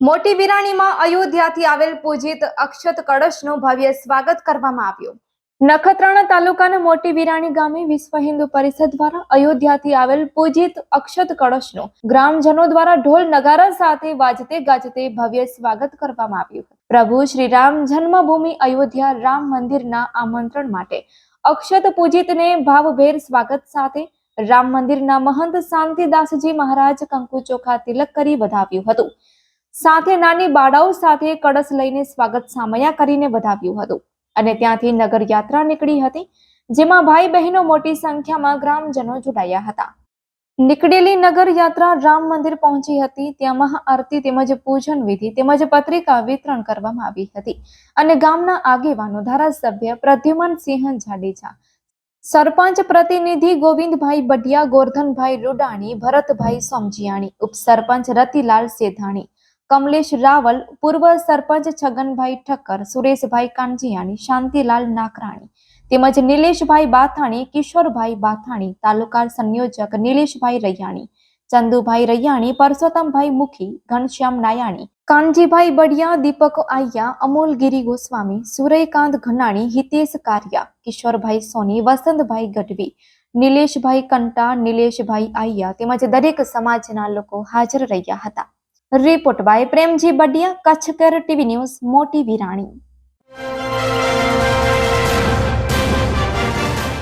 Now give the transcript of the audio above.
મોટી વિરાણીમાં અયોધ્યાથી આવેલ પૂજિત અક્ષત કળશનું ભવ્ય સ્વાગત કરવામાં આવ્યું. નખત્રાણા તાલુકાના મોટી વિરાણી ગામે વિશ્વ હિન્દુ પરિષદ દ્વારા અયોધ્યાથી આવેલ પૂજિત અક્ષત કળશનું ગ્રામજનો દ્વારા ઢોલ નગારા સાથે વાજતે ગાજતે ભવ્ય સ્વાગત કરવામાં આવ્યું પ્રભુ શ્રી રામ જન્મભૂમિ અયોધ્યા રામ મંદિરના આમંત્રણ માટે અક્ષત પૂજિતને ભાવભેર સ્વાગત સાથે રામ મંદિરના મહંત શાંતિદાસજી મહારાજ કંકુ ચોખા તિલક કરી વધાવ્યું હતું. સાથે નાની બાળાઓ સાથે કળશ લઈને સ્વાગત સામયા કરીને વધાવ્યું હતું. અને ત્યાંથી નગર યાત્રા નીકળી હતી, જેમાં ભાઈ બહેનો મોટી સંખ્યામાં ગ્રામજનો જોડાયા હતા. નીકળેલી નગર યાત્રા રામ મંદિર પહોંચી હતી ત્યાં મહાઆરતી તેમજ પૂજન વિધિ તેમજ પત્રિકા વિતરણ કરવામાં આવી હતી અને ગામના આગેવાનો ધારાસભ્ય પ્રદ્યુમનસિંહ જાડેજા, સરપંચ પ્રતિનિધિ ગોવિંદભાઈ બઢિયા, ગોરધનભાઈ રૂડાણી, ભરતભાઈ સોમજીયાણી, ઉપસરપંચ રતિલાલ સેધાણી કમલેશ રાવલ, પૂર્વ સરપંચ છગનભાઈ ઠક્કર, સુરેશભાઈ કાનજીયાણી, શાંતિલાલ નાકરાણી તેમજ નિલેશભાઈ બાથાણી, કિશોરભાઈ બાથાણી, તાલુકા સંયોજક નિલેશભાઈ રૈયાણી, ચંદુભાઈ રૈયાણી, પરસોત્તમભાઈ મુખી, ઘનશ્યામ નાયાણી, કાનજીભાઈ બડિયા દીપક આયા અમોલ ગિરી ગોસ્વામી, સુરયકાંત ઘનાણી, હિતેશ કારિયા, કિશોરભાઈ સોની, વસંતભાઈ ગઢવી, નિલેશભાઈ કંટા, નિલેશભાઈ આયા તેમજ દરેક સમાજના લોકો હાજર રહ્યા હતા. Report by Premji Badiya Kutchkar TV news Moti Virani